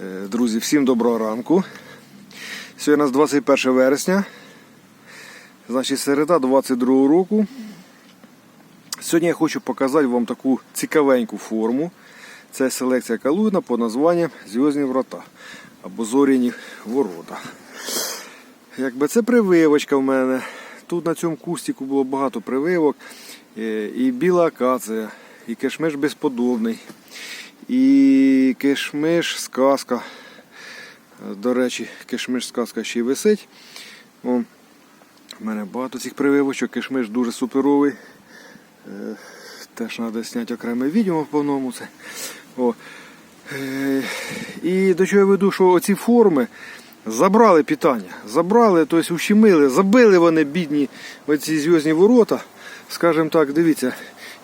Е, Друзі, всім доброго ранку. Сьогодні у нас 21 вересня. Значить, середа 22 року. Сьогодні я хочу показати вам таку цікавеньку форму. Це селекція калуна під названням Зв'язні врата або зоряні ворота. Якби це прививочка в мене. Тут на цьому кустику було багато прививок. Е, І біла акація, і кишмиш безподобний, і кишмиш сказка. До речі, кишмиш сказка ще й висить. У мене багато цих прививочок, кишмиш дуже суперовий. Е, Теж треба зняти окреме відео по новому це. О. Е, І до чого я веду, що оці форми забрали питання, забрали, тобто ущемили, забили вони бідні оці зв'язні ворота. Скажімо так, дивіться,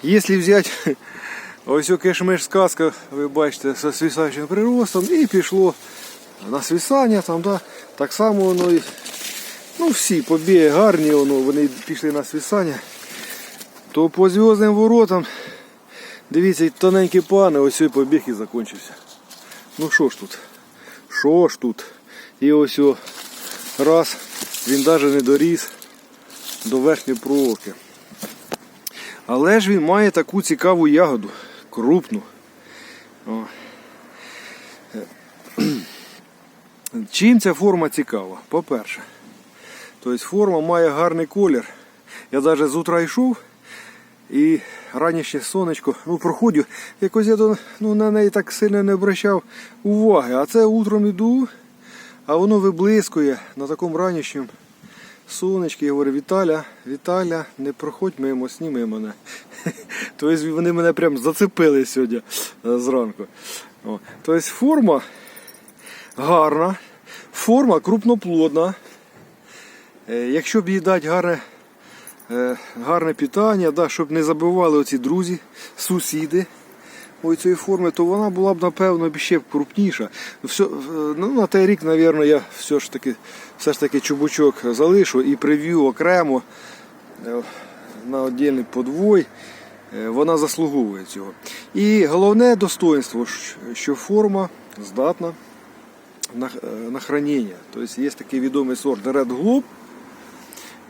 якщо взяти ось о кишмиш сказка, ви бачите, зі свисаючим приростом, і пішло на свисання, там, да, так само воно і ну, всі побіги гарні, воно, вони пішли на свисання то по зв'язним воротам, дивіться, тоненькі пани, ось і побіг і закінчився. Ну що ж тут? Що ж тут? І ось о, раз, він навіть не доріс до верхньої проволоки. Але ж він має таку цікаву ягоду, крупну. О. Чим ця форма цікава? По-перше, тобто форма має гарний колір. Я навіть з утра йшов і ранішнє сонечко, ну проходю, якось я ну, на неї так сильно не обращав уваги. А це утром іду, а воно виблискує на такому ранішньому сонечки. Я говорю, Віталя, Віталя, не проходь мимо, сніми мене. Тобто вони мене прям зацепили сьогодні е, зранку. Тобто форма гарна, форма крупноплодна. Е, Якщо б їй дати гарне, е, гарне питання, да, щоб не забивали оці друзі, сусіди ось цієї форми, то вона була б, напевно, ще крупніша. Все, ну, на той рік, мабуть, я все ж таки, все ж таки чубучок залишу і прив'ю окремо е, на віддільний подвой. Е, Вона заслуговує цього. І головне достоинство, що форма здатна на, е, на хранення. Тобто є такий відомий сорт Red Globe.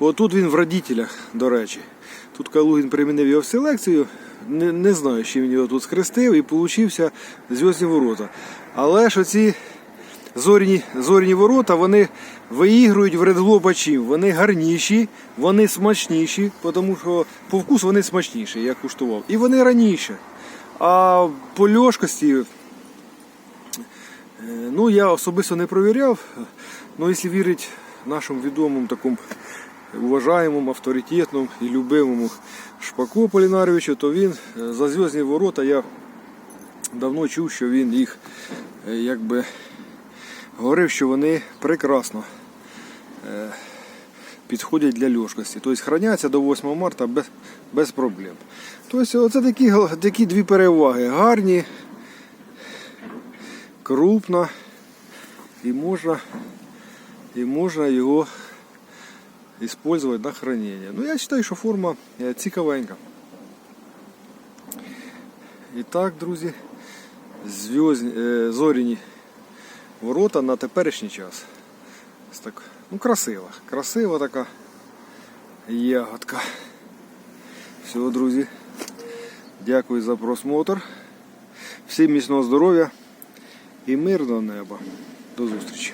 От тут він в родителях, до речі. Тут Калугін примінив його в селекцію. Не, не знаю, чи він його тут схрестив і получився зв'язні ворота. Але ж оці зоряні, зоряні ворота вони виігрують в чим? Вони гарніші, вони смачніші, тому що по вкусу вони смачніші, я куштував. І вони раніше. А по льошкості Е, Ну, я особисто не провіряв. Ну, якщо вірити нашому відомому такому уважаємому, авторитетному і любимому Шпаку Полінаровичу, то він е, за зв'язні ворота я давно чув, що він їх е, якби говорив, що вони прекрасно е, підходять для льошкості. Тобто храняться до 8 марта без, без проблем. Тобто, оце такі, такі дві переваги. Гарні, крупно і можна, і можна його использовать на хранение. Ну, я вважаю, що форма цікавенька. І так, друзі, е, зоряні ворота на теперішній час. Так, ну, красива, красива така ягодка. Все, друзі. Дякую за просмотр. Всім міцного здоров'я і мирного неба. До зустрічі.